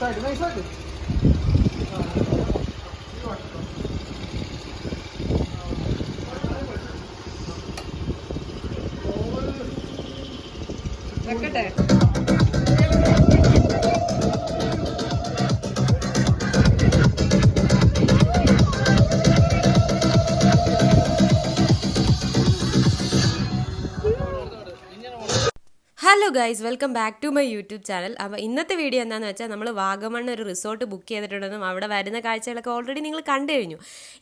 നൈസായിട്ട് നൈസായിട്ട് വെക്കട്ടെ? Hello guys welcome back to my YouTube channel അപ്പോൾ ഇന്നത്തെ വീഡിയോ എന്താണെന്ന് വെച്ചാൽ നമ്മൾ വാഗമൺ ഒരു റിസോർട്ട് ബുക്ക് ചെയ്തിട്ടുണ്ടെന്നും അവിടെ വരുന്ന കാഴ്ചകളൊക്കെ ഓൾറെഡി നിങ്ങൾ കണ്ടു കഴിഞ്ഞു.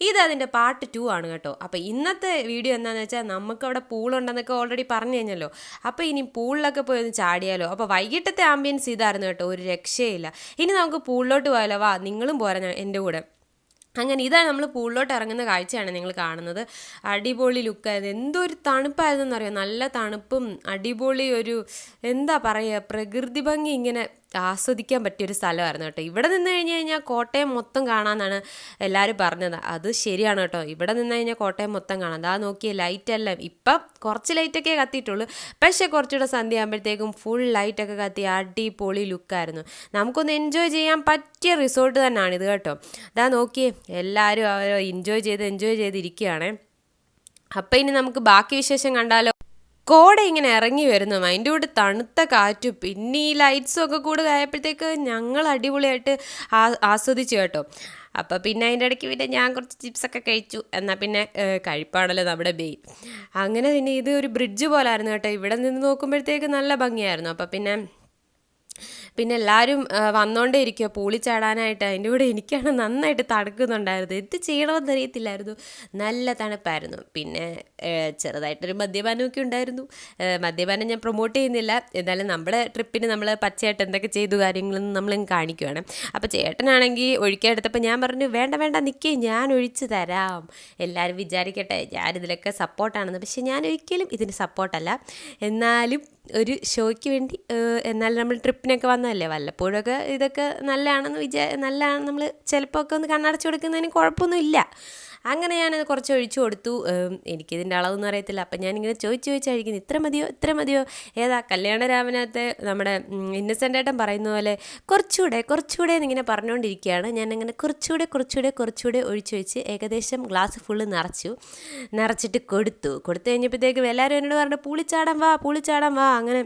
ഇത് അതിന്റെ പാർട്ട് ടു ആണ് കേട്ടോ. അപ്പോൾ ഇന്നത്തെ വീഡിയോ എന്താണെന്ന് വെച്ചാൽ നമുക്ക് അവിടെ പൂളുണ്ടെന്നൊക്കെ ഓൾറെഡി പറഞ്ഞു കഴിഞ്ഞല്ലോ. അപ്പോൾ ഇനി പൂളിലൊക്കെ പോയി ഒന്ന് ചാടിയാലോ. അപ്പോൾ വൈകിട്ടത്തെ ആംബിയൻസ് ഇതായിരുന്നു കേട്ടോ ഒരു രക്ഷയില്ല. ഇനി നമുക്ക് പൂളിലോട്ട് പോയാലോ? വാ നിങ്ങളും പോരാ എന്റെ കൂടെ. അങ്ങനെ ഇതാണ് നമ്മൾ പൂളിലോട്ട് ഇറങ്ങുന്ന കാഴ്ചയാണ് നിങ്ങൾ കാണുന്നത്. അടിപൊളി ലുക്കായിരുന്നു എന്തൊരു തണുപ്പായിരുന്നു എന്നറിയാം നല്ല തണുപ്പും അടിപൊളി ഒരു എന്താ പറയുക പ്രകൃതി ഭംഗി ഇങ്ങനെ ആസ്വദിക്കാൻ പറ്റിയൊരു സ്ഥലമായിരുന്നു കേട്ടോ. ഇവിടെ നിന്ന് കഴിഞ്ഞ് കഴിഞ്ഞാൽ കോട്ടയം മൊത്തം കാണാമെന്നാണ് എല്ലാവരും പറഞ്ഞത്. അത് ശരിയാണ് കേട്ടോ. ഇവിടെ നിന്ന് കഴിഞ്ഞാൽ കോട്ടയം മൊത്തം കാണാം. അതാ നോക്കിയ ലൈറ്റെല്ലാം ഇപ്പം കുറച്ച് ലൈറ്റൊക്കെ കത്തിയിട്ടുള്ളൂ. പക്ഷേ കുറച്ചുകൂടെ സന്ധ്യ ആകുമ്പോഴത്തേക്കും ഫുൾ ലൈറ്റൊക്കെ കത്തി അടിപൊളി ലുക്കായിരുന്നു നമുക്കൊന്ന് എൻജോയ് ചെയ്യാൻ പറ്റിയ റിസോർട്ട് തന്നെയാണ് ഇത് കേട്ടോ. അതാ നോക്കിയേ എല്ലാവരും അവർ എൻജോയ് ചെയ്ത് എൻജോയ് ചെയ്തിരിക്കുകയാണ്. അപ്പം ഇനി നമുക്ക് ബാക്കി വിശേഷം കണ്ടാലോ? കോട ഇങ്ങനെ ഇറങ്ങി വരുന്നു. അതിന്റെ കൂടെ തണുത്ത കാറ്റ് പിന്നെ ഈ ലൈറ്റ്സും ഒക്കെ ആയപ്പോഴത്തേക്ക് ഞങ്ങൾ അടിപൊളിയായിട്ട് ആസ്വദിച്ചു കേട്ടോ. അപ്പോൾ പിന്നെ അതിന്റെ ഇടയ്ക്ക് പിന്നെ ഞാൻ കുറച്ച് ചിപ്സൊക്കെ കഴിച്ചു. എന്നാൽ പിന്നെ കഴിപ്പാണല്ലോ നമ്മുടെ ബെയിൻ അങ്ങനെ പിന്നെ ഇത് ഒരു ബ്രിഡ്ജ് പോലായിരുന്നു കേട്ടോ. ഇവിടെ നിന്ന് നോക്കുമ്പോഴത്തേക്ക് നല്ല ഭംഗിയായിരുന്നു. അപ്പോൾ പിന്നെ പിന്നെ എല്ലാവരും വന്നുകൊണ്ടേ ഇരിക്കുക പൂളി ചാടാനായിട്ട്. അതിന്റെ കൂടെ എനിക്കാണ് നന്നായിട്ട് തണുക്കുന്നുണ്ടായിരുന്നു. എന്ത് ചെയ്യണമെന്ന് അറിയത്തില്ലായിരുന്നു. നല്ല തണുപ്പായിരുന്നു. പിന്നെ ചെറുതായിട്ടൊരു മദ്യപാനമൊക്കെ ഉണ്ടായിരുന്നു. മദ്യപാനം ഞാൻ പ്രൊമോട്ട് ചെയ്യുന്നില്ല. എന്നാലും നമ്മുടെ ട്രിപ്പിന് നമ്മൾ പച്ചയായിട്ട് എന്തൊക്കെ ചെയ്തു കാര്യങ്ങളെന്ന് നമ്മൾ കാണിക്കുവാണ്. അപ്പോൾ ചേട്ടനാണെങ്കിൽ ഒഴിക്കാൻ എടുത്തപ്പോൾ ഞാൻ പറഞ്ഞു വേണ്ട വേണ്ട നിൽക്കേ ഞാൻ ഒഴിച്ചു തരാം. എല്ലാവരും വിചാരിക്കട്ടെ ഞാനിതിലൊക്കെ സപ്പോർട്ടാണെന്ന്. പക്ഷേ ഞാൻ ഒരിക്കലും ഇതിന് സപ്പോർട്ടല്ല. എന്നാലും ഒരു ഷോയ്ക്ക് വേണ്ടി എന്നാലും നമ്മൾ ട്രിപ്പിനൊക്കെ വന്നതല്ലേ? വല്ലപ്പോഴൊക്കെ ഇതൊക്കെ നല്ലതാണെന്ന് വിചാ നല്ലതാണ് നമ്മൾ ചിലപ്പോൾ ഒക്കെ ഒന്ന് കണ്ണടച്ച് കൊടുക്കുന്നതിന് കുഴപ്പമൊന്നുമില്ല. അങ്ങനെ ഞാനത് കുറച്ച് ഒഴിച്ചു കൊടുത്തു. എനിക്കിതിന്റെ അളവൊന്നും അറിയത്തില്ല. അപ്പം ഞാനിങ്ങനെ ചോദിച്ച് ചോദിച്ചായിരിക്കുന്നു ഇത്ര മതിയോ? ഇത്ര മതിയോ? ഏതാ കല്യാണ രാമനകത്തെ നമ്മുടെ ഇന്നസെന്റ് ഏട്ടൻ പറയുന്ന പോലെ കുറച്ചുകൂടെ കുറച്ചുകൂടെ എന്നിങ്ങനെ പറഞ്ഞുകൊണ്ടിരിക്കുകയാണ്. ഞാനിങ്ങനെ കുറച്ചുകൂടെ കുറച്ചുകൂടെ കുറച്ചുകൂടെ ഒഴിച്ചു വെച്ച് ഏകദേശം ഗ്ലാസ് ഫുള്ള് നിറച്ചു നിറച്ചിട്ട് കൊടുത്തു. കൊടുത്തു കഴിഞ്ഞപ്പോഴത്തേക്കും എല്ലാവരും എന്നോട് പറഞ്ഞു പൂളിച്ചാടാൻ വാ പൂളിച്ചാടാൻ വാ. അങ്ങനെ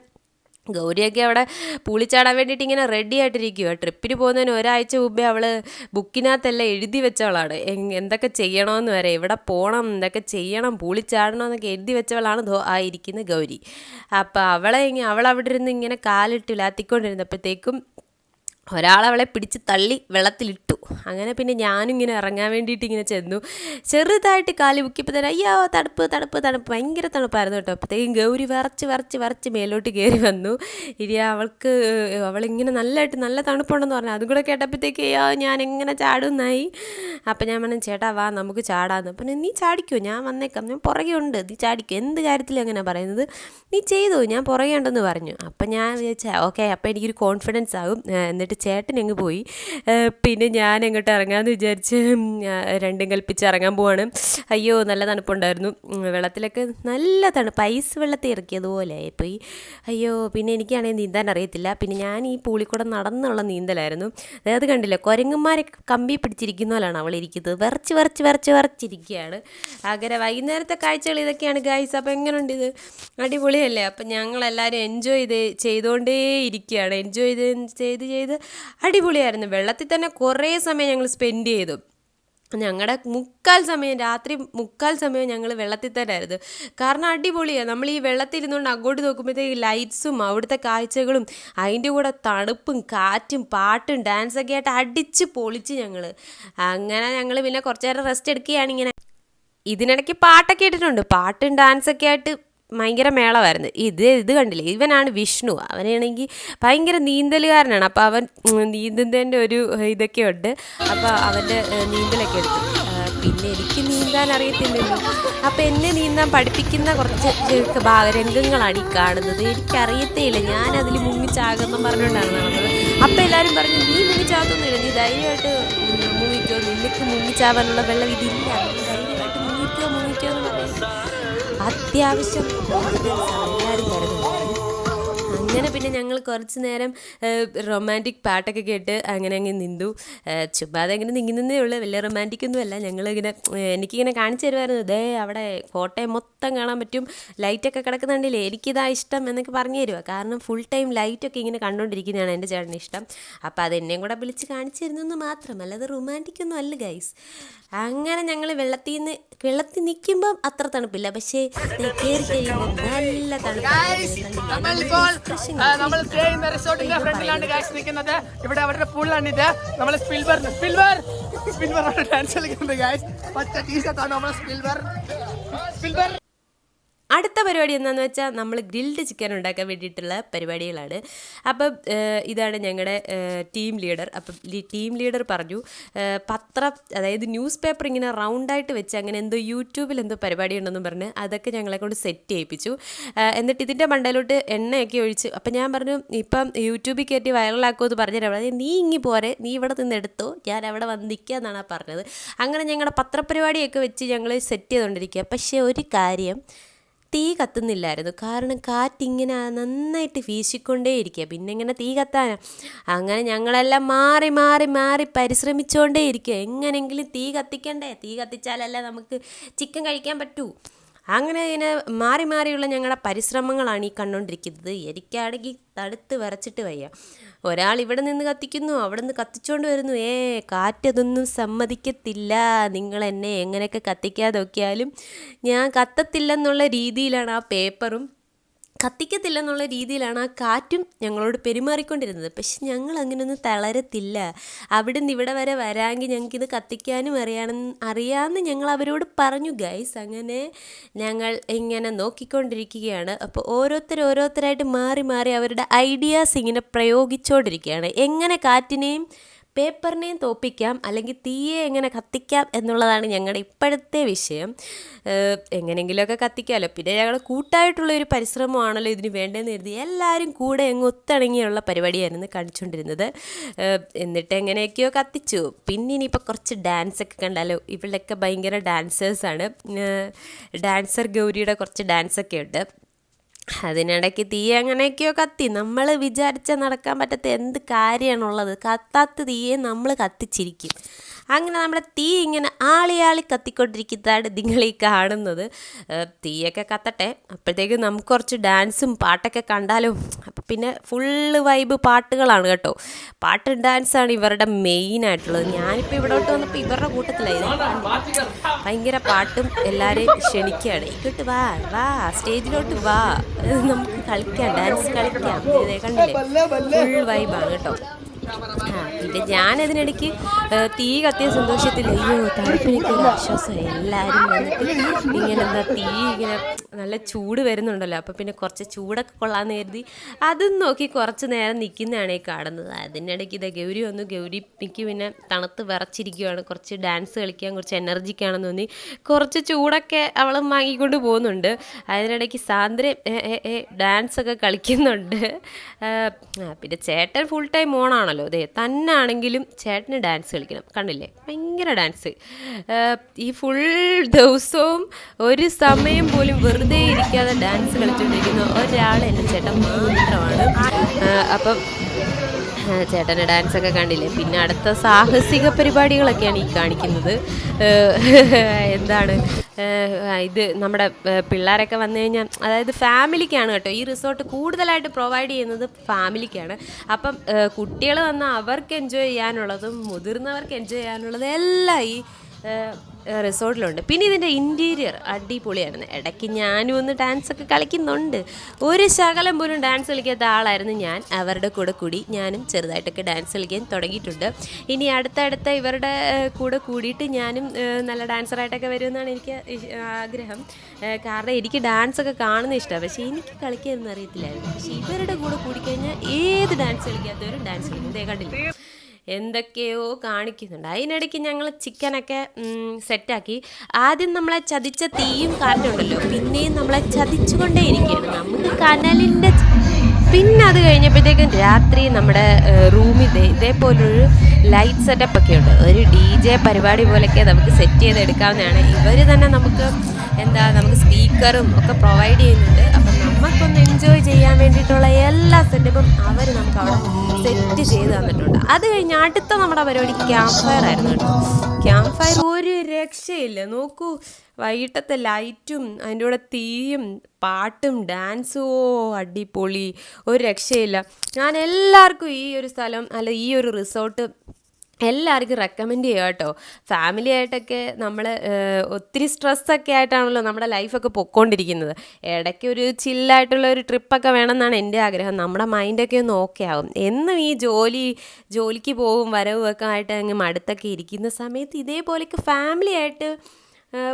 ഗൗരിയൊക്കെ അവിടെ പൂളിച്ചാടാൻ വേണ്ടിയിട്ട് ഇങ്ങനെ റെഡി ആയിട്ടിരിക്കുക ട്രിപ്പിന് പോകുന്നതിന് ഒരാഴ്ച മുമ്പേ അവൾ ബുക്കിനകത്തെല്ലാം എഴുതി വെച്ചവളാണ്. എന്തൊക്കെ ചെയ്യണമെന്ന് വരെ എവിടെ പോകണം എന്തൊക്കെ ചെയ്യണം പൂളിച്ചാടണം എന്നൊക്കെ എഴുതി വെച്ചവളാണ് ദോ ആ ഇരിക്കുന്ന ഗൗരി. അപ്പോൾ അവളെ അവൾ അവിടെ ഇരുന്ന് ഇങ്ങനെ കാലിട്ട് ഇലാത്തിക്കൊണ്ടിരുന്നപ്പോഴത്തേക്കും ഒരാളവളെ പിടിച്ച് തള്ളി വെള്ളത്തിലിട്ടു. അങ്ങനെ പിന്നെ ഞാനും ഇങ്ങനെ ഇറങ്ങാൻ വേണ്ടിയിട്ട് ഇങ്ങനെ ചെന്നു. ചെറുതായിട്ട് കാലി മുക്കിയപ്പോൾ തന്നെ അയ്യോ തണുപ്പ് തണുപ്പ് തണുപ്പ്. ഭയങ്കര തണുപ്പായിരുന്നു കേട്ടോ. അപ്പോഴത്തേക്കും ഗൗരി വിറച്ച് വിറച്ച് വിറച്ച് മേലോട്ട് കയറി വന്നു. ഇനി അവൾക്ക് അവളിങ്ങനെ നല്ലതായിട്ട് നല്ല തണുപ്പുണ്ടെന്ന് പറഞ്ഞു. അതും കൂടെ കേട്ടപ്പോഴത്തേക്ക് അയ്യോ ഞാൻ എങ്ങനെ ചാടുന്നായി. അപ്പം ഞാൻ പറഞ്ഞു ചേട്ടാ വാ നമുക്ക് ചാടാന്ന്. അപ്പം നീ ചാടിക്കോ ഞാൻ വന്നേക്കാം. ഞാൻ പുറകെ ഉണ്ട്. നീ ചാടിക്കോ. എന്ത് കാര്യത്തിലും അങ്ങനെ പറയുന്നത് നീ ചെയ്തു ഞാൻ പുറകെ ഉണ്ടെന്ന് പറഞ്ഞു. അപ്പം ഞാൻ വിചാരിച്ചാൽ ഓക്കെ അപ്പം എനിക്കൊരു കോൺഫിഡൻസ് ആകും. എന്നിട്ട് ചേട്ടൻ അങ്ങ് പോയി പിന്നെ ഞാൻ എങ്ങോട്ട് ഇറങ്ങാമെന്ന് വിചാരിച്ച് രണ്ടും കൽപ്പിച്ച് ഇറങ്ങാൻ പോവാണ്. അയ്യോ നല്ല തണുപ്പുണ്ടായിരുന്നു. വെള്ളത്തിലൊക്കെ നല്ല തണുപ്പ് ഐസ് വെള്ളത്തിൽ ഇറക്കിയതുപോലെ ആയിപ്പോയി. അയ്യോ പിന്നെ എനിക്കാണെങ്കിൽ നീന്താൻ അറിയത്തില്ല. പിന്നെ ഞാൻ ഈ പൂളിക്കൂടെ നടന്നുള്ള നീന്തലായിരുന്നു. അതായത് കണ്ടില്ല? കുരങ്ങന്മാരെ കമ്പി പിടിച്ചിരിക്കുന്ന പോലെയാണ് അവൾ ഇരിക്കുന്നത്. വിറച്ച് വിറച്ച് വിറച്ച് വിറച്ചിരിക്കുകയാണ്. അങ്ങനെ വൈകുന്നേരത്തെ കാഴ്ചകൾ ഇതൊക്കെയാണ് ഗായ്സ് അപ്പോൾ എങ്ങനെയുണ്ട് ഇത്? അടിപൊളിയല്ലേ? അപ്പം ഞങ്ങളെല്ലാവരും എൻജോയ് ചെയ്ത് ചെയ്തുകൊണ്ടേ ഇരിക്കുകയാണ് എൻജോയ് ചെയ്ത് ചെയ്ത് ചെയ്ത് അടിപൊളിയായിരുന്നു. വെള്ളത്തിൽ തന്നെ കുറേ സമയം ഞങ്ങൾ സ്പെൻഡ് ചെയ്തു. ഞങ്ങളുടെ മുക്കാൽ സമയം രാത്രി മുക്കാൽ സമയം ഞങ്ങൾ വെള്ളത്തിൽ തന്നെ ആയിരുന്നു. കാരണം അടിപൊളിയാണ് നമ്മൾ ഈ വെള്ളത്തിൽ ഇരുന്നുകൊണ്ട് അങ്ങോട്ട് നോക്കുമ്പോഴത്തേക്ക് ലൈറ്റ്സും അവിടുത്തെ കാഴ്ചകളും അതിന്റെ കൂടെ തണുപ്പും കാറ്റും പാട്ടും ഡാൻസൊക്കെ ആയിട്ട് അടിച്ച് പൊളിച്ച് ഞങ്ങൾ അങ്ങനെ ഞങ്ങൾ പിന്നെ കുറച്ച് നേരം റെസ്റ്റ് എടുക്കുകയാണ് ഇങ്ങനെ. ഇതിനിടയ്ക്ക് പാട്ടൊക്കെ ഇട്ടിട്ടുണ്ട് പാട്ടും ഡാൻസൊക്കെ ആയിട്ട് ഭയങ്കര മേളമായിരുന്നു. ഇത് ഇത് കണ്ടില്ലേ? ഇവനാണ് വിഷ്ണു. അവനാണെങ്കിൽ ഭയങ്കര നീന്തലുകാരനാണ് അപ്പോൾ അവൻ നീന്തുന്നതിന്റെ ഒരു ഇതൊക്കെ ഉണ്ട് അപ്പോൾ അവന്റെ നീന്തലൊക്കെ എടുത്തു. പിന്നെ എനിക്ക് നീന്താൻ അറിയത്തില്ലല്ലോ. അപ്പോൾ എന്നെ നീന്താൻ പഠിപ്പിക്കുന്ന കുറച്ച് രംഗങ്ങളാണ് ഈ കാണുന്നത്. എനിക്കറിയത്തേയില്ല. ഞാൻ അതിൽ പറഞ്ഞുകൊണ്ടാണ് നടന്നത്. അപ്പോൾ എല്ലാവരും പറഞ്ഞു നീ മുങ്ങിച്ചാകുന്നില്ല നീ ധൈര്യമായിട്ട് മുങ്ങിക്കോ. നിനക്ക് മുങ്ങിച്ചാവാനുള്ള വെള്ളം ഇതില്ല ധൈര്യമായിട്ട് മുങ്ങിക്കോ മുങ്ങിക്കോ എന്ന് പറയുന്നത് അത്യാവശ്യം അങ്ങനെ പിന്നെ ഞങ്ങൾ കുറച്ച് നേരം റൊമാന്റിക് പാട്ടൊക്കെ കേട്ട് അങ്ങനെ അങ്ങ് നിന്നു. ചുമ്മാതെ അങ്ങനെ നിങ്ങുന്നതേ ഉള്ളൂ. വലിയ റൊമാന്റിക് ഒന്നും അല്ല. ഞങ്ങളിങ്ങനെ എനിക്കിങ്ങനെ കാണിച്ചു തരുമായിരുന്നു. ദേ അവിടെ കോട്ടയം മൊത്തം കാണാൻ പറ്റും. ലൈറ്റൊക്കെ കിടക്കുന്നുണ്ടല്ലേ? എനിക്കിതാ ഇഷ്ടം എന്നൊക്കെ പറഞ്ഞു തരുക കാരണം ഫുൾ ടൈം ലൈറ്റൊക്കെ ഇങ്ങനെ കണ്ടുകൊണ്ടിരിക്കുന്നതാണ് എന്റെ ചേട്ടന് ഇഷ്ടം. അപ്പോൾ അത് എന്നെയും കൂടെ വിളിച്ച് കാണിച്ചു തരുന്നെന്ന് മാത്രം. അല്ലാതെ റൊമാന്റിക് ഒന്നും അല്ല ഗൈസ് അങ്ങനെ ഞങ്ങൾ വെള്ളത്തിൽ നിന്ന് വെള്ളത്തിൽ നിൽക്കുമ്പം അത്ര തണുപ്പില്ല. പക്ഷേ കയറി കഴിയുമ്പോൾ നല്ല നമ്മളിപ്പോൾ തണുപ്പ്. ആ, നമ്മൾ ചെയ്യുന്ന റിസോർട്ടിന്റെ ഫ്രണ്ടിലാണ് ഗായ്സ് നിൽക്കുന്നത്. ഇവിടെ അവരുടെ പൂളാണ് ഇത്. നമ്മൾ സ്പിൽബർ സ്പിൽബർ സ്പിൽബർ ഡാൻസ് കളിക്കുന്നുണ്ട് ഗായ്സ് പച്ച ടീഷർട്ടാണ് നമ്മൾ സ്പിൽബർ സ്പിൽബർ അടുത്ത പരിപാടി എന്താണെന്ന് വെച്ചാൽ നമ്മൾ ഗ്രിൽഡ് ചിക്കൻ ഉണ്ടാക്കാൻ വേണ്ടിയിട്ടുള്ള പരിപാടികളാണ്. അപ്പം ഇതാണ് ഞങ്ങളുടെ ടീം ലീഡർ. അപ്പം ടീം ലീഡർ പറഞ്ഞു പത്രം അതായത് ന്യൂസ് പേപ്പർ ഇങ്ങനെ റൗണ്ടായിട്ട് വെച്ച് അങ്ങനെ എന്തോ യൂട്യൂബിൽ എന്തോ പരിപാടി ഉണ്ടെന്ന് പറഞ്ഞ് അതൊക്കെ ഞങ്ങളെ കൊണ്ട് സെറ്റ് ചെയ്യിപ്പിച്ചു. എന്നിട്ട് ഇതിന്റെ മണ്ടയിലോട്ട് എണ്ണയൊക്കെ ഒഴിച്ച് അപ്പം ഞാൻ പറഞ്ഞു ഇപ്പം യൂട്യൂബിൽ കയറ്റി വൈറലാക്കുമെന്ന് പറഞ്ഞു തരാം നീ ഇങ്ങി പോരെ നീ ഇവിടെ നിന്ന് എടുത്തോ ഞാൻ അവിടെ വന്ന് നിൽക്കുക എന്നാണ് പറഞ്ഞത്. അങ്ങനെ ഞങ്ങളുടെ പത്രപരിപാടിയൊക്കെ വെച്ച് ഞങ്ങൾ സെറ്റ് ചെയ്തുകൊണ്ടിരിക്കുക പക്ഷേ ഒരു കാര്യം തീ കത്തുന്നില്ലായിരുന്നു. കാരണം കാറ്റിങ്ങനെ നന്നായിട്ട് വീശിക്കൊണ്ടേയിരിക്കുക. പിന്നെ ഇങ്ങനെ തീ കത്താനാ. അങ്ങനെ ഞങ്ങളെല്ലാം മാറി മാറി മാറി പരിശ്രമിച്ചുകൊണ്ടേ ഇരിക്കുക എങ്ങനെയെങ്കിലും തീ കത്തിക്കണ്ടേ? തീ കത്തിച്ചാലല്ലേ നമുക്ക് ചിക്കൻ കഴിക്കാൻ പറ്റൂ. അങ്ങനെ ഇങ്ങനെ മാറി മാറിയുള്ള ഞങ്ങളുടെ പരിശ്രമങ്ങളാണ് ഈ കണ്ടുകൊണ്ടിരിക്കുന്നത്. എനിക്കാണെങ്കിൽ തടുത്ത് വരച്ചിട്ട് വയ്യ. ഒരാൾ ഇവിടെ നിന്ന് കത്തിക്കുന്നു അവിടെ നിന്ന് കത്തിച്ചുകൊണ്ട് വരുന്നു. ഏ കാറ്റതൊന്നും സമ്മതിക്കത്തില്ല. നിങ്ങൾ എന്നെ എങ്ങനെയൊക്കെ കത്തിക്കാതെ നോക്കിയാലും ഞാൻ കത്തത്തില്ലെന്നുള്ള രീതിയിലാണ് ആ പേപ്പറും കത്തിക്കത്തില്ലെന്നുള്ള രീതിയിലാണ് ആ കാറ്റും ഞങ്ങളോട് പെരുമാറിക്കൊണ്ടിരുന്നത്. പക്ഷെ ഞങ്ങൾ അങ്ങനെയൊന്നും തളരത്തില്ല. അവിടെ നിന്ന് ഇവിടെ വരെ വരാമെങ്കിൽ ഞങ്ങൾക്കിത് കത്തിക്കാനും അറിയാണെന്ന് അറിയാമെന്ന് ഞങ്ങൾ അവരോട് പറഞ്ഞു. ഗൈസ് അങ്ങനെ ഞങ്ങൾ ഇങ്ങനെ നോക്കിക്കൊണ്ടിരിക്കുകയാണ്. അപ്പോൾ ഓരോരുത്തർ ഓരോരുത്തരായിട്ട് മാറി മാറി അവരുടെ ഐഡിയാസ് ഇങ്ങനെ പ്രയോഗിച്ചുകൊണ്ടിരിക്കുകയാണ്. എങ്ങനെ കാറ്റിനെയും പേപ്പറിനെയും തോപ്പിക്കാം അല്ലെങ്കിൽ തീയെ എങ്ങനെ കത്തിക്കാം എന്നുള്ളതാണ് ഞങ്ങളുടെ ഇപ്പോഴത്തെ വിഷയം. എങ്ങനെയെങ്കിലുമൊക്കെ കത്തിക്കാമല്ലോ. പിന്നെ ഞങ്ങൾ കൂട്ടായിട്ടുള്ള ഒരു പരിശ്രമമാണല്ലോ ഇതിന് വേണ്ടതെന്ന് കരുതി എല്ലാവരും കൂടെ അങ്ങ് ഒത്തിണങ്ങിയുള്ള പരിപാടിയായിരുന്നു കാണിച്ചുകൊണ്ടിരുന്നത് എന്നിട്ട് എങ്ങനെയൊക്കെയോ കത്തിച്ചു. പിന്നെ ഇനിയിപ്പോൾ കുറച്ച് ഡാൻസ് ഒക്കെ കണ്ടാലോ? ഇവളൊക്കെ ഭയങ്കര ഡാൻസേഴ്സാണ് ഡാൻസർ ഗൗരിയുടെ കുറച്ച് ഡാൻസൊക്കെ ഉണ്ട്. അതിനിടയ്ക്ക് തീ അങ്ങനെയൊക്കെയോ കത്തി. നമ്മൾ വിചാരിച്ച നടക്കാൻ പറ്റാത്ത എന്ത് കാര്യമാണുള്ളത്? കത്താത്ത തീയെ നമ്മൾ കത്തിച്ചിരിക്കും. അങ്ങനെ നമ്മുടെ തീ ഇങ്ങനെ ആളിയാളി ആളി കത്തിക്കൊണ്ടിരിക്കുന്നതാണ് നിങ്ങളീ കാണുന്നത്. തീയൊക്കെ കത്തട്ടെ. അപ്പോഴത്തേക്കും നമുക്ക് കുറച്ച് ഡാൻസും പാട്ടൊക്കെ കണ്ടാലും. പിന്നെ ഫുള്ള് വൈബ് പാട്ടുകളാണ് കേട്ടോ. പാട്ടും ഡാൻസാണ് ഇവരുടെ മെയിൻ ആയിട്ടുള്ളത്. ഞാനിപ്പോൾ ഇവിടോട്ട് വന്നപ്പോൾ ഇവരുടെ കൂട്ടത്തിലായിരുന്നു. ഭയങ്കര പാട്ടും എല്ലാവരെയും ക്ഷണിക്കുകയാണ്. ഇങ്ങോട്ട് വാ വാ സ്റ്റേജിലോട്ട് വാ. നമുക്ക് കളിക്കാം ഡാൻസ് കളിക്കാം. കണ്ടില്ലേ? ഫുൾ വൈബാണ് കേട്ടോ. പിന്നെ ഞാനതിനിടയ്ക്ക് തീ കത്തിയ സന്തോഷത്തിൽ അയ്യോ തണുപ്പിനൊക്കെ ആശ്വാസം എല്ലാവരും വന്നിട്ട് ഇങ്ങനെ എന്താ തീ ഇങ്ങനെ നല്ല ചൂട് വരുന്നുണ്ടല്ലോ. അപ്പോൾ പിന്നെ കുറച്ച് ചൂടൊക്കെ കൊള്ളാമെന്ന് കരുതി അതും നോക്കി കുറച്ച് നേരം നിൽക്കുന്നതാണ് ഈ കാണുന്നത്. അതിനിടയ്ക്ക് ഇതാ ഗൗരി വന്നു. ഗൗരി ഗൗരിക്ക് പിന്നെ തണുത്ത് വിറച്ചിരിക്കുകയാണ് കുറച്ച് ഡാൻസ് കളിക്കാൻ കുറച്ച് എനർജിക്കാണെന്ന് തോന്നി. കുറച്ച് ചൂടൊക്കെ അവളും വാങ്ങിക്കൊണ്ട് പോകുന്നുണ്ട്. അതിനിടയ്ക്ക് സാന്ദ്ര ഡാൻസ് ഒക്കെ കളിക്കുന്നുണ്ട്. പിന്നെ ചേട്ടൻ ഫുൾ ടൈം ഓണാണല്ലോ അതെ തന്നാണെങ്കിലും ചേട്ടന് ഡാൻസ് കളിക്കണം. കണ്ടില്ലേ? ഭയങ്കര ഡാൻസ് ഈ ഫുൾ ദിവസവും ഒരു സമയം പോലും വെറുതെ ഇരിക്കാതെ ഡാൻസ് കളിച്ചുകൊണ്ടിരിക്കുന്ന ഒരാൾ എന്റെ ചേട്ടൻ മാത്രമാണ്. അപ്പം ചേട്ടന്റെ ഡാൻസ് ഒക്കെ കണ്ടില്ലേ? പിന്നെ അടുത്ത സാഹസിക പരിപാടികളൊക്കെയാണ് ഈ കാണിക്കുന്നത്. എന്താണ്? ഇത് നമ്മുടെ പിള്ളേരൊക്കെ വന്നു കഴിഞ്ഞാൽ അതായത് ഫാമിലിക്കാണ് കേട്ടോ. ഈ റിസോർട്ട് കൂടുതലായിട്ട് പ്രൊവൈഡ് ചെയ്യുന്നത് ഫാമിലിക്കാണ്. അപ്പം കുട്ടികൾ വന്നാൽ അവർക്ക് എൻജോയ് ചെയ്യാനുള്ളതും മുതിർന്നവർക്ക് എൻജോയ് ചെയ്യാനുള്ളതും എല്ലാം ഈ റിസോർട്ടിലുണ്ട്. പിന്നെ ഇതിന്റെ ഇന്റീരിയർ അടിപൊളിയായിരുന്നു. ഇടയ്ക്ക് ഞാനും ഒന്ന് ഡാൻസ് ഒക്കെ കളിക്കുന്നുണ്ട്. ഒരു ശകലം പോലും ഡാൻസ് കളിക്കാത്ത ആളായിരുന്നു ഞാൻ. അവരുടെ കൂടെ കൂടി ഞാനും ചെറുതായിട്ടൊക്കെ ഡാൻസ് കളിക്കാൻ തുടങ്ങിയിട്ടുണ്ട്. ഇനി അടുത്തടുത്ത ഇവരുടെ കൂടെ കൂടിയിട്ട് ഞാനും നല്ല ഡാൻസറായിട്ടൊക്കെ വരുമെന്നാണ് എനിക്ക് ആഗ്രഹം. കാരണം എനിക്ക് ഡാൻസ് ഒക്കെ കാണുന്ന ഇഷ്ടമാണ്. പക്ഷേ എനിക്ക് കളിക്കാനൊന്നും അറിയത്തില്ലായിരുന്നു. പക്ഷേ ഇവരുടെ കൂടെ കൂടിക്കഴിഞ്ഞാൽ ഏത് ഡാൻസ് കളിക്കാത്തവരും ഡാൻസ് കളിക്കും. ദേ കണ്ടില്ലേ? എന്തൊക്കെയോ കാണിക്കുന്നുണ്ട്. അതിനിടയ്ക്ക് ഞങ്ങൾ ചിക്കനൊക്കെ സെറ്റാക്കി. ആദ്യം നമ്മളെ ചതിച്ച തീയും കാറ്റുണ്ടല്ലോ പിന്നെയും നമ്മളെ ചതിച്ചുകൊണ്ടേ ഇരിക്കുകയാണ്. നമുക്ക് കനലിന്റെ പിന്നെ അത് കഴിഞ്ഞപ്പോഴത്തേക്കും രാത്രി നമ്മുടെ റൂമിൽ ഇതേ ഇതേപോലൊരു ലൈറ്റ് സെറ്റപ്പ് ഒക്കെ ഉണ്ട്. ഒരു ഡി ജെ പരിപാടി പോലെയൊക്കെ നമുക്ക് സെറ്റ് ചെയ്തെടുക്കാവുന്നതാണ്. ഇവർ തന്നെ നമുക്ക് എന്താ നമുക്ക് സ്പീക്കറും ഒക്കെ പ്രൊവൈഡ് ചെയ്യുന്നുണ്ട്. അപ്പം നമുക്കൊന്ന് എൻജോയ് ചെയ്യാൻ വേണ്ടിയിട്ടുള്ള എല്ലാ സെറ്റപ്പും അവർ നമുക്ക് അവിടെ സെറ്റ് ചെയ്ത് തന്നിട്ടുണ്ട്. അത് കഴിഞ്ഞ് അടുത്ത നമ്മുടെ പരിപാടി ക്യാമ്പ് ഫയർ ആയിരുന്നു കേട്ടോ. ക്യാമ്പ് ഫയർ ഒരു രക്ഷയില്ല. നോക്കൂ വൈകിട്ടത്തെ ലൈറ്റും അതിന്റെ കൂടെ തീയും പാട്ടും ഡാൻസും ഓ അടിപൊളി. ഒരു രക്ഷയില്ല. ഞാൻ എല്ലാവർക്കും ഈ ഒരു സ്ഥലം അല്ല ഈ ഒരു റിസോർട്ട് എല്ലാവർക്കും റെക്കമെൻഡ് ചെയ്യുക കേട്ടോ. ഫാമിലി ആയിട്ടൊക്കെ നമ്മൾ ഒത്തിരി സ്ട്രെസ്സൊക്കെ ആയിട്ടാണല്ലോ നമ്മുടെ ലൈഫൊക്കെ പൊക്കോണ്ടിരിക്കുന്നത്. ഇടയ്ക്ക് ഒരു ചില്ലായിട്ടുള്ള ഒരു ട്രിപ്പൊക്കെ വേണമെന്നാണ് എന്റെ ആഗ്രഹം. നമ്മുടെ മൈൻഡൊക്കെ ഒന്ന് ഓക്കെ ആവും. എന്നും ഈ ജോലി ജോലിക്ക് പോവും വരവും ഒക്കെ ആയിട്ട് അങ്ങ് മടുത്തൊക്കെ ഇരിക്കുന്ന സമയത്ത് ഇതേപോലെയൊക്കെ ഫാമിലി ആയിട്ട്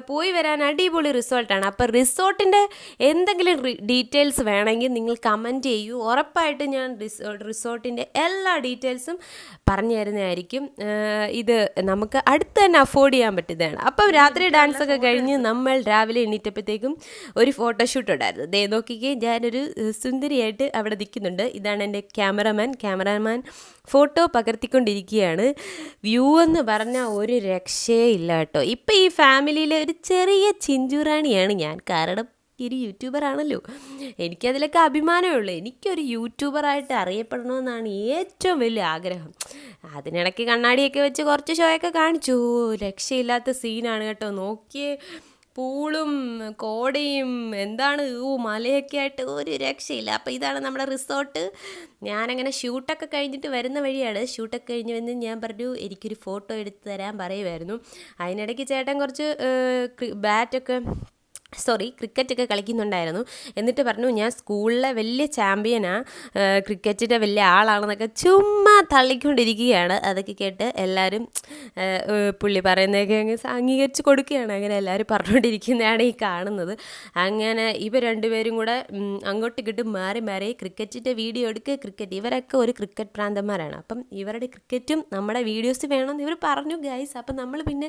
പോയി വരാൻ അടിപൊളി റിസോർട്ടാണ് അപ്പോൾ റിസോർട്ടിന്റെ എന്തെങ്കിലും ഡീറ്റെയിൽസ് വേണമെങ്കിൽ നിങ്ങൾ കമന്റ് ചെയ്യൂ. ഉറപ്പായിട്ട് ഞാൻ റിസോ റിസോർട്ടിന്റെ എല്ലാ ഡീറ്റെയിൽസും പറഞ്ഞു തരുന്നതായിരിക്കും. ഇത് നമുക്ക് അടുത്ത് തന്നെ അഫോർഡ് ചെയ്യാൻ പറ്റുന്നതാണ്. അപ്പം രാത്രി ഡാൻസ് ഒക്കെ കഴിഞ്ഞ് നമ്മൾ രാവിലെ എണീറ്റപ്പോഴത്തേക്കും ഒരു ഫോട്ടോഷൂട്ട് ഉണ്ടായിരുന്നു. ദേ നോക്കിക്കേ ഞാനൊരു സുന്ദരിയായിട്ട് അവിടെ നിൽക്കുന്നുണ്ട്. ഇതാണ് എന്റെ ക്യാമറമാൻ ക്യാമറാമാൻ ഫോട്ടോ പകർത്തിക്കൊണ്ടിരിക്കുകയാണ്. വ്യൂ എന്ന് പറഞ്ഞാൽ ഒരു രക്ഷയേ ഇല്ല കേട്ടോ. ഇപ്പം ഈ ഫാമിലിയിലെ ഒരു ചെറിയ ചിഞ്ചുറാണിയാണ് ഞാൻ. കാരണം ഒരു യൂട്യൂബർ ആണല്ലോ എനിക്കതിലൊക്കെ അഭിമാനമേ ഉള്ളൂ. എനിക്കൊരു യൂട്യൂബറായിട്ട് അറിയപ്പെടണമെന്നാണ് ഏറ്റവും വലിയ ആഗ്രഹം. അതിനിടയ്ക്ക് കണ്ണാടിയൊക്കെ വെച്ച് കുറച്ച് ഷോയൊക്കെ കാണിച്ചു. ലക്ഷ്യമില്ലാത്ത സീനാണ് കേട്ടോ. നോക്കിയേ. പൂളും കോടയും എന്താണ്? ഓ മലയൊക്കെ ആയിട്ട് ഒരു രക്ഷയില്ല. അപ്പോൾ ഇതാണ് നമ്മുടെ റിസോർട്ട്. ഞാനങ്ങനെ ഷൂട്ടൊക്കെ കഴിഞ്ഞിട്ട് വരുന്ന വഴിയാണ്. ഷൂട്ടൊക്കെ കഴിഞ്ഞ് വന്ന് ഞാൻ പറഞ്ഞു എനിക്കൊരു ഫോട്ടോ എടുത്ത് തരാൻ പറയുമായിരുന്നു അതിനിടയ്ക്ക് ചേട്ടൻ കുറച്ച് ബാറ്റൊക്കെ സോറി ക്രിക്കറ്റൊക്കെ കളിക്കുന്നുണ്ടായിരുന്നു. എന്നിട്ട് പറഞ്ഞു ഞാൻ സ്കൂളിലെ വലിയ ചാമ്പ്യനാണ് ക്രിക്കറ്റിന്റെ വലിയ ആളാണെന്നൊക്കെ ചുമ്മാ തള്ളിക്കൊണ്ടിരിക്കുകയാണ്. അതൊക്കെ കേട്ട് എല്ലാവരും പുള്ളി പറയുന്നതൊക്കെ അങ്ങ് അംഗീകരിച്ച് കൊടുക്കുകയാണ്. അങ്ങനെ എല്ലാവരും പറഞ്ഞുകൊണ്ടിരിക്കുന്നതാണ് ഈ കാണുന്നത്. അങ്ങനെ ഇവർ രണ്ടുപേരും കൂടെ അങ്ങോട്ട് ഇങ്ങോട്ട് മാറി മാറി ക്രിക്കറ്റിന്റെ വീഡിയോ എടുക്കുക. ക്രിക്കറ്റ് ഇവരൊക്കെ ഒരു ക്രിക്കറ്റ് പ്രാന്തന്മാരാണ്. അപ്പം ഇവരുടെ ക്രിക്കറ്റും നമ്മുടെ വീഡിയോസ് വേണമെന്ന് ഇവർ പറഞ്ഞു ഗൈസ് അപ്പം നമ്മൾ പിന്നെ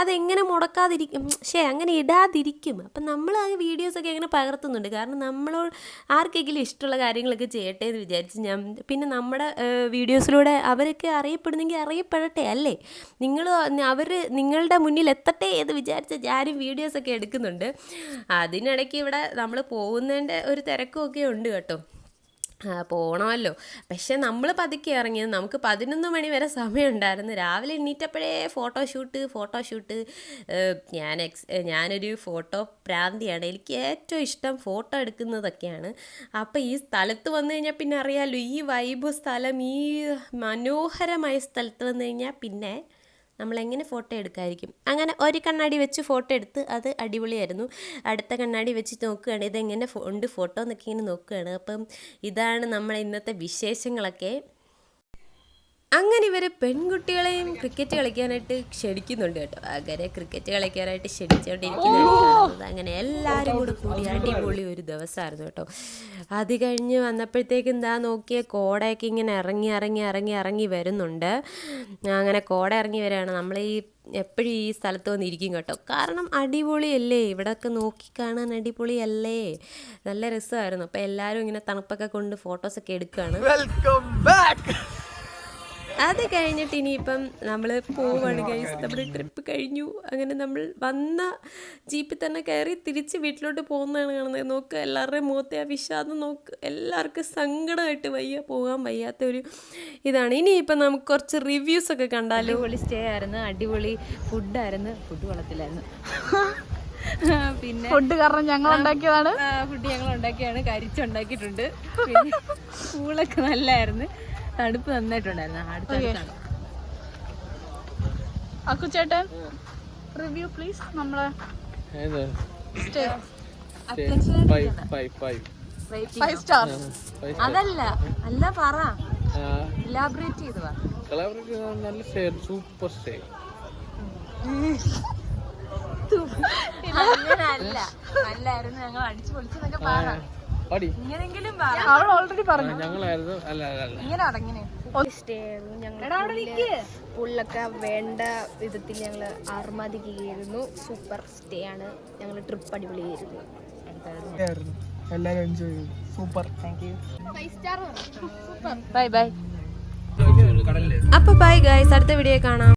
അതെങ്ങനെ മുടക്കാതിരിക്കും? ഷേ അങ്ങനെ ഇടാതിരിക്കും. അപ്പം നമ്മൾ ആ വീഡിയോസൊക്കെ അങ്ങനെ പകർത്തുന്നുണ്ട്. കാരണം നമ്മളോട് ആർക്കെങ്കിലും ഇഷ്ടമുള്ള കാര്യങ്ങളൊക്കെ ചെയ്യട്ടെ എന്ന് വിചാരിച്ച് ഞാൻ പിന്നെ നമ്മുടെ വീഡിയോസിലൂടെ അവരൊക്കെ അറിയപ്പെടുന്നെങ്കിൽ അറിയപ്പെടട്ടെ അല്ലേ? നിങ്ങൾ അവർ നിങ്ങളുടെ മുന്നിൽ എത്തട്ടെ എന്ന് വിചാരിച്ച ഞാനും വീഡിയോസൊക്കെ എടുക്കുന്നുണ്ട്. അതിനിടയ്ക്ക് ഇവിടെ നമ്മൾ പോകുന്നതിന്റെ ഒരു തിരക്കുമൊക്കെ ഉണ്ട് കേട്ടോ. പോണമല്ലോ. പക്ഷെ നമ്മൾ പതുക്കെ ഇറങ്ങിയത് നമുക്ക് പതിനൊന്ന് മണി വരെ സമയമുണ്ടായിരുന്നു. രാവിലെ എണീറ്റപ്പോഴേ ഫോട്ടോഷൂട്ട് ഫോട്ടോഷൂട്ട് ഞാൻ എക്സ് ഞാനൊരു ഫോട്ടോ പ്രാന്തിയാണ്. എനിക്ക് ഏറ്റവും ഇഷ്ടം ഫോട്ടോ എടുക്കുന്നതൊക്കെയാണ്. അപ്പോൾ ഈ സ്ഥലത്ത് വന്നു കഴിഞ്ഞാൽ പിന്നെ അറിയാമല്ലോ ഈ വൈബ് സ്ഥലം ഈ മനോഹരമായ സ്ഥലത്ത് വന്നു കഴിഞ്ഞാൽ പിന്നെ നമ്മൾ എങ്ങനെ ഫോട്ടോ എടുക്കായിരിക്കും? അങ്ങനെ ഒരു കണ്ണാടി വെച്ച് ഫോട്ടോ എടുത്ത് അത് അടിപൊളിയായിരുന്നു. അടുത്ത കണ്ണാടി വെച്ച് നോക്കുകയാണ് ഇതെങ്ങനെ ഉണ്ട് ഫോട്ടോ എന്നൊക്കെ ഇങ്ങനെ നോക്കുകയാണ്. അപ്പം ഇതാണ് നമ്മളെ ഇന്നത്തെ വിശേഷങ്ങളൊക്കെ. അങ്ങനെ ഇവർ പെൺകുട്ടികളെയും ക്രിക്കറ്റ് കളിക്കാനായിട്ട് ക്ഷണിക്കുന്നുണ്ട് കേട്ടോ. അങ്ങനെ ക്രിക്കറ്റ് കളിക്കാനായിട്ട് ക്ഷണിച്ചോണ്ടിരിക്കുന്നത് അങ്ങനെ എല്ലാവരും കൂടി കൂടി അടിപൊളി ഒരു ദിവസമായിരുന്നു കേട്ടോ. അത് കഴിഞ്ഞ് വന്നപ്പോഴത്തേക്ക് എന്താ നോക്കിയ കോടയൊക്കെ ഇങ്ങനെ ഇറങ്ങി ഇറങ്ങി ഇറങ്ങി ഇറങ്ങി വരുന്നുണ്ട്. അങ്ങനെ കോട ഇറങ്ങി വരികയാണ്. നമ്മൾ ഈ എപ്പോഴും ഈ സ്ഥലത്ത് വന്നിരിക്കും കേട്ടോ. കാരണം അടിപൊളിയല്ലേ? ഇവിടെയൊക്കെ നോക്കി കാണാൻ അടിപൊളിയല്ലേ? നല്ല രസമായിരുന്നു. അപ്പോൾ എല്ലാവരും ഇങ്ങനെ തണുപ്പൊക്കെ കൊണ്ട് ഫോട്ടോസൊക്കെ എടുക്കുകയാണ്. വെൽക്കം ബാക്ക് അത് കഴിഞ്ഞിട്ട് ഇനിയിപ്പം നമ്മൾ പോവാണ് ഗൈസ് നമ്മുടെ ട്രിപ്പ് കഴിഞ്ഞു. അങ്ങനെ നമ്മൾ വന്ന ജീപ്പിൽ തന്നെ കയറി തിരിച്ച് വീട്ടിലോട്ട് പോകുന്നതാണ് കാണുന്നത്. നോക്ക് എല്ലാവരുടെയും മുഖത്തെ ആ വിഷാദം നോക്ക്. എല്ലാവർക്കും സങ്കടമായിട്ട് വയ്യ പോകാൻ വയ്യാത്ത ഒരു ഇതാണ്. ഇനിയിപ്പം നമുക്ക് കുറച്ച് റിവ്യൂസ് ഒക്കെ കണ്ടാലോ? അടിപൊളി സ്റ്റേ ആയിരുന്നു. അടിപൊളി ഫുഡായിരുന്നു ഫുഡ് വളത്തിലായിരുന്നു പിന്നെ ഫുഡ് കാരണം ഞങ്ങൾ ഉണ്ടാക്കിയതാണ്. ഫുഡ് ഞങ്ങൾ ഉണ്ടാക്കിയാണ് കരിച്ചുണ്ടാക്കിയിട്ടുണ്ട്. പിന്നെ പൂളൊക്കെ നല്ലായിരുന്നു. തണുപ്പ് നന്നായിട്ടുണ്ടായിരുന്നു. അടുത്ത അടുത്താണ്. അക്കുചേട്ടൻ റിവ്യൂ പ്ലീസ് നമ്മളെ സ്റ്റേ. ഫൈവ് സ്റ്റാർ അതല്ല അല്ല പറ. ഇലാബറേറ്റ് ചെയ്ത് നല്ല സൂപ്പർ സ്റ്റേ. അങ്ങനല്ല. നല്ലായിരുന്നു ഞങ്ങൾ അടിച്ചു പൊളിച്ചെന്നൊക്കെ പറ പാടി. ഇങ്ങനെങ്കിലും പറ അവൾ ഓൾറെഡി പറഞ്ഞു. ഞങ്ങളായിരുന്നു. അല്ല അല്ല ഇങ്ങനെ അടങ്ങനെ. പുള്ളൊക്കെ വേണ്ട വിധത്തിൽ ഞങ്ങൾ ആർമാദിക്കുകയായിരുന്നു സൂപ്പർ സ്റ്റേ ആണ്. ഞങ്ങൾ ട്രിപ്പ് അടിപൊളിയായിരുന്നു. എല്ലാവരും എൻജോയ് ചെയ്തു. സൂപ്പർ ബൈ ബൈ അപ്പോൾ ബൈ ഗൈസ് അടുത്ത വീഡിയോ കാണാം.